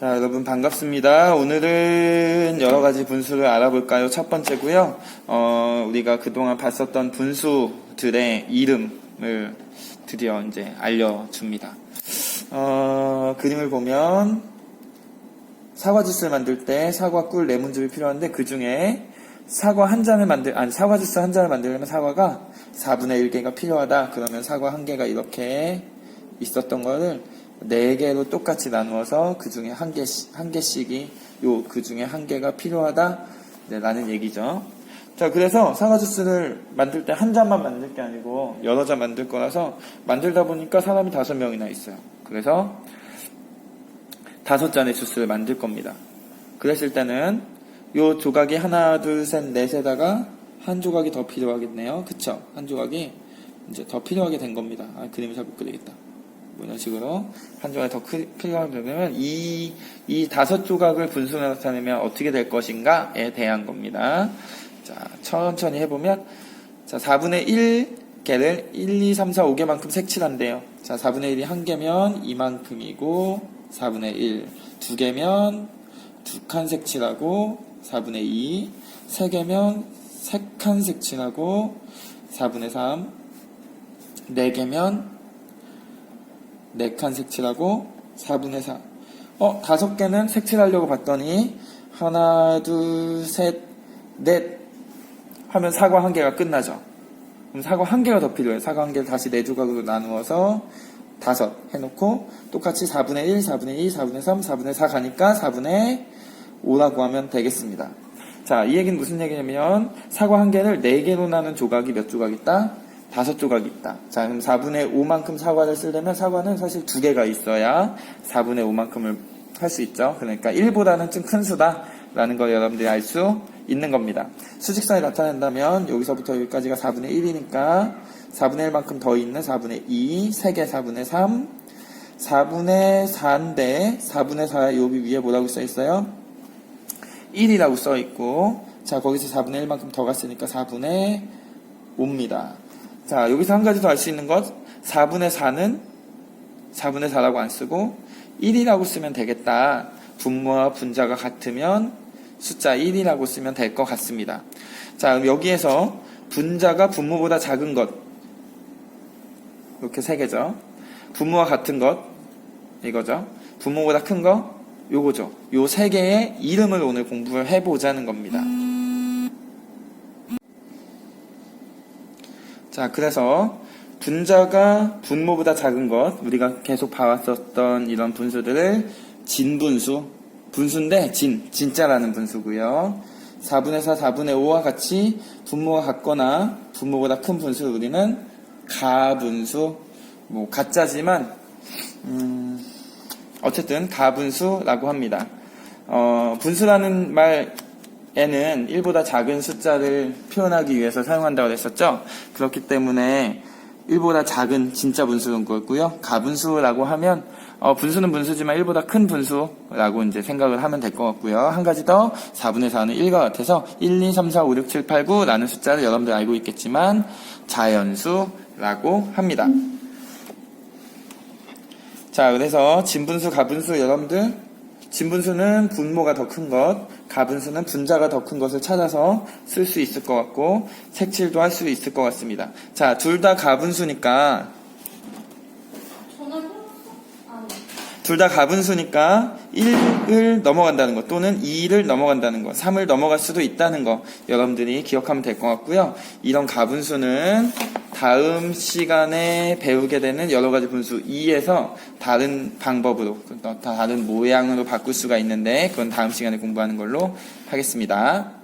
자, 여러분 반갑습니다. 오늘은 여러 가지 분수를 알아볼까요? 첫 번째고요. 어, 우리가 그동안 봤었던 분수들의 이름을 드디어 이제 알려줍니다. 어, 그림을 보면 사과 주스를 만들 때 사과 꿀 레몬즙이 필요한데 그 중에 사과 한 잔을 만들 아니 사과 주스 한 잔을 만들려면 사과가 4분의 1개가 필요하다. 그러면 사과 한 개가 이렇게 있었던 거를 네 개로 똑같이 나누어서 그 중에 한 개씩 한 개씩이 요 그 중에 한 개가 필요하다. 네, 라는 얘기죠. 자, 그래서 사과 주스를 만들 때 한 잔만 만들 게 아니고 여러 잔 만들 거라서 만들다 보니까 사람이 다섯 명이나 있어요. 그래서 다섯 잔의 주스를 만들 겁니다. 그랬을 때는 요 조각이 하나, 둘, 셋, 넷에다가 한 조각이 더 필요하겠네요. 그쵸? 한 조각이 이제 더 필요하게 된 겁니다. 아, 그림을 잘 못 그리겠다. 뭐 이런 식으로 한 조각이 더 크- 필요하게 되면 이, 이 다섯 조각을 분수로 나타내면 어떻게 될 것인가에 대한 겁니다. 자, 천천히 해보면, 자, 4분의 1개를 1, 2, 3, 4, 5개만큼 색칠한대요. 자, 4분의 1이 한 개면 이만큼이고, 4분의 1, 두 개면 두 칸 색칠하고, 4분의 2, 세 개면 세 칸 색칠하고, 4분의 3, 네 개면 네칸 색칠하고, 4분의 4. 어, 다섯 개는 색칠하려고 봤더니, 하나, 둘, 셋, 넷, 하면 사과 한 개가 끝나죠. 그럼 사과 한 개가 더 필요해요. 사과 한 개를 다시 네 조각으로 나누어서 다섯 해놓고 똑같이 4분의 1, 4분의 2, 4분의 3, 4분의 4 가니까 4분의 5라고 하면 되겠습니다. 자, 이 얘기는 무슨 얘기냐면 사과 한 개를 네 개로 나눈 조각이 몇 조각 있다? 다섯 조각 있다. 자, 그럼 4분의 5만큼 사과를 쓰려면 사과는 사실 두 개가 있어야 4분의 5만큼을 할 수 있죠. 그러니까 1보다는 좀 큰 수다 라는 걸 여러분들이 알 수 있는 겁니다. 수직선이 나타낸다면 여기서부터 여기까지가 4분의 1이니까 4분의 1만큼 더 있는 4분의 2, 3개 4분의 3, 4분의 4인데 4분의 4 여기 위에 뭐라고 써 있어요? 1이라고 써 있고 자 거기서 4분의 1만큼 더 갔으니까 4분의 5입니다. 자 여기서 한 가지 더 알 수 있는 것 4분의 4는 4분의 4라고 안 쓰고 1이라고 쓰면 되겠다. 분모와 분자가 같으면 숫자 1이라고 쓰면 될 것 같습니다. 자, 그럼 여기에서 분자가 분모보다 작은 것. 이렇게 세 개죠. 분모와 같은 것. 이거죠. 분모보다 큰 거. 요거죠. 요 세 개의 이름을 오늘 공부를 해보자는 겁니다. 자, 그래서 분자가 분모보다 작은 것, 우리가 계속 봐왔었던 이런 분수들을 진분수, 분수인데 진, 진짜라는 분수고요. 4분의 4, 4분의 5와 같이 분모가 같거나 분모보다 큰 분수를 우리는 가분수, 뭐 가짜지만 음, 어쨌든 가분수라고 합니다. 어, 분수라는 말 에는 1보다 작은 숫자를 표현하기 위해서 사용한다고 했었죠. 그렇기 때문에 1보다 작은 진짜 분수는 거고요. 가분수라고 하면 어, 분수는 분수지만 1보다 큰 분수라고 이제 생각을 하면 될 것 같고요. 한 가지 더 4분의 4는 1과 같아서 1, 2, 3, 4, 5, 6, 7, 8, 9라는 숫자를 여러분들 알고 있겠지만 자연수라고 합니다. 자, 그래서 진분수, 가분수 여러분들 진분수는 분모가 더 큰 것, 가분수는 분자가 더 큰 것을 찾아서 쓸 수 있을 것 같고 색칠도 할 수 있을 것 같습니다. 자, 둘 다 가분수니까. 둘 다 가분수니까 1을 넘어간다는 것 또는 2를 넘어간다는 것, 3을 넘어갈 수도 있다는 것 여러분들이 기억하면 될 것 같고요. 이런 가분수는 다음 시간에 배우게 되는 여러 가지 분수 2에서 다른 방법으로, 다른 모양으로 바꿀 수가 있는데 그건 다음 시간에 공부하는 걸로 하겠습니다.